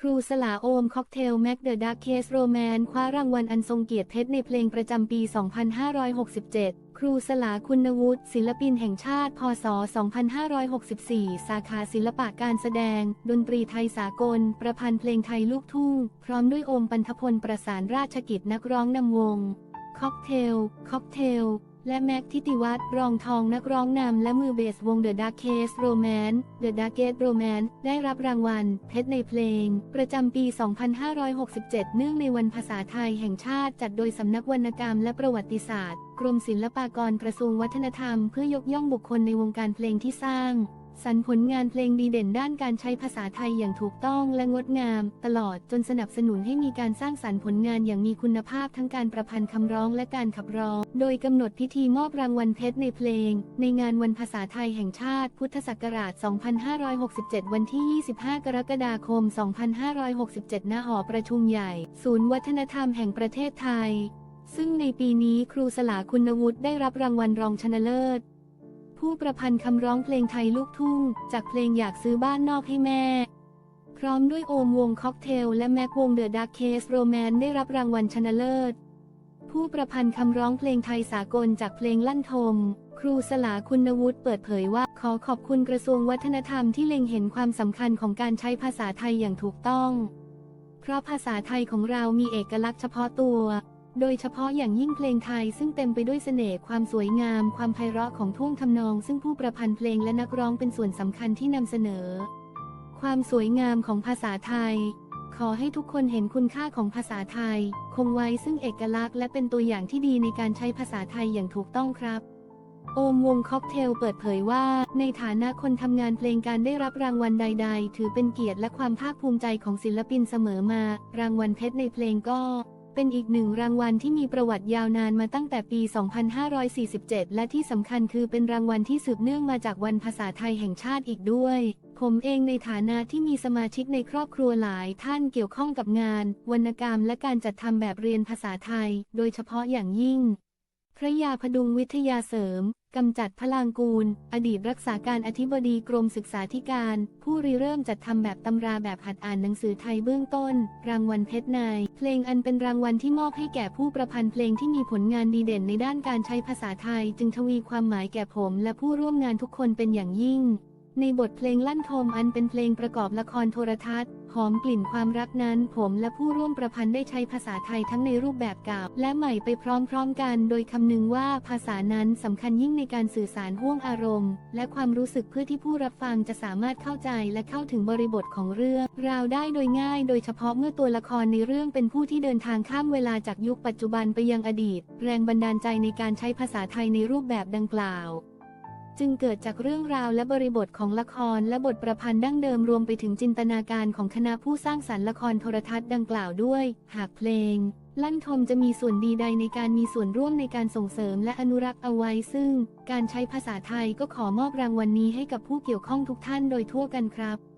ครูสลาโอมค็อกเทลแม็กเดอะดักเคสโรแมนคว้ารางวัลอันทรงเกียรติเพชรในเพลงประจำปี 2567 ครูสลาคุณวุฒิศิลปินแห่งชาติ พศ 2564 สาขาศิลปะการแสดง ดนตรีไทยสากล ประพันธ์เพลงไทยลูกทุ่ง พร้อมด้วยโอมปันทพลประสานราชกิจนักร้องนำวง ค็อกเทล ค็อกเทล และแม็กทิติวัฒน์รองทองนักร้องนำและมือเบสวง The Dark Case Romance The Dark Case Romance ได้รับรางวัล เพชรในเพลง ประจำปี 2567 เนื่องในวันภาษาไทยแห่งชาติจัดโดยสำนักวรรณกรรมและประวัติศาสตร์ กรมศิลปากรกระทรวงวัฒนธรรม เพื่อยกย่องบุคคลในวงการเพลงที่สร้าง สรรผลงานเพลงดีเด่นด้านการใช้ภาษาไทยอย่างถูกต้องและงดงาม ตลอดจนสนับสนุนให้มีการสร้างสรรค์ผลงานอย่างมีคุณภาพทั้งการประพันธ์คำร้องและการขับร้อง โดยกำหนดพิธีมอบรางวัลเพชรในเพลง ในงานวันภาษาไทยแห่งชาติ พุทธศักราช 2567 วันที่ 25 กรกฎาคม 2567 ณ หอประชุมใหญ่ ศูนย์วัฒนธรรมแห่งประเทศไทย ซึ่งในปีนี้ครูสลาคุณวุฒิได้รับรางวัลรองชนะเลิศ ผู้ประพันธ์คำร้องเพลงไทยลูกทุ่ง จากเพลงอยากซื้อบ้านนอกให้แม่ พร้อมด้วยโอมวงค็อกเทล และแม็กวงเดอะดักเคสโรแมนได้รับรางวัลชนะเลิศ ผู้ประพันธ์คำร้องเพลงไทยสากลจากเพลงลั่นทม ครูสลาคุณวุฒิเปิดเผยว่าขอขอบคุณกระทรวงวัฒนธรรมที่เล็งเห็นความสำคัญของการใช้ภาษาไทยอย่างถูกต้อง เพราะภาษาไทยของเรามีเอกลักษณ์เฉพาะตัว โดยเฉพาะอย่างยิ่งเพลงไทยซึ่งเต็มไปด้วยเสน่ห์ความสวยงาม ความไพเราะของท่วงทำนอง ซึ่งผู้ประพันธ์เพลงและนักร้องเป็นส่วนสำคัญที่นำเสนอ ความสวยงามของภาษาไทย ขอให้ทุกคนเห็นคุณค่าของภาษาไทย คงไว้ซึ่งเอกลักษณ์และเป็นตัวอย่างที่ดีในการใช้ภาษาไทยอย่างถูกต้องครับโอมวงค็อกเทลเปิดเผยว่า ในฐานะคนทำงานเพลงการได้รับรางวัลใด ๆ ถือเป็นเกียรติและความภาคภูมิใจของศิลปินเสมอมา รางวัลเพชรในเพลงก็ เป็นอีกหนึ่งรางวัลที่มีประวัติยาวนานมาตั้งแต่ปี 2547 และที่สำคัญคือเป็นรางวัลที่สืบเนื่องมาจากวันภาษาไทยแห่งชาติอีกด้วย ผมเองในฐานะที่มีสมาชิกในครอบครัวหลายท่านเกี่ยวข้องกับงาน วรรณกรรมและการจัดทำแบบเรียนภาษาไทย โดยเฉพาะอย่างยิ่ง พระยาพดุงวิทยาเสริม กำจัดพลางกูล อดีตรักษาการอธิบดีกรมศึกษาธิการ ผู้ริเริ่มจัดทำแบบตำราแบบหัดอ่านหนังสือไทยเบื้องต้น รางวัลเพชรนาย เพลงอันเป็นรางวัลที่มอบให้แก่ผู้ประพันธ์เพลงที่มีผลงานดีเด่นในด้านการใช้ภาษาไทย จึงทวีความหมายแก่ผม และผู้ร่วมงานทุกคนเป็นอย่างยิ่ง ในบทเพลงลั่นทมอันเป็นเพลงประกอบละครโทรทัศน์ หอมกลิ่นความรักนั้นผมและผู้ร่วมประพันธ์ได้ใช้ภาษาไทยทั้งในรูปแบบเก่าและใหม่ไปพร้อมๆกัน โดยคำนึงว่าภาษานั้นสำคัญยิ่งในการสื่อสารห่วงอารมณ์ และความรู้สึกเพื่อที่ผู้รับฟังจะสามารถเข้าใจและเข้าถึงบริบทของเรื่อง ราวได้โดยง่าย โดยเฉพาะเมื่อตัวละครในเรื่องเป็นผู้ที่เดินทางข้ามเวลาจากยุคปัจจุบันไปยังอดีต แรงบันดาลใจในการใช้ภาษาไทยในรูปแบบดังกล่าว จึงเกิดจากเรื่องราวและบริบทของละครและบทประพันธ์ดั้งเดิมรวมไปถึงจินตนาการของคณะผู้สร้างสรรค์ละครโทรทัศน์ดังกล่าวด้วย หากเพลง ลั่นทมจะมีส่วนดีใดในการมีส่วนร่วมในการส่งเสริมและอนุรักษ์เอาไว้ ซึ่ง การใช้ภาษาไทยก็ขอมอบรางวัลนนี้ให้กับผู้เกี่ยวข้องทุกท่านโดยทั่วกันครับ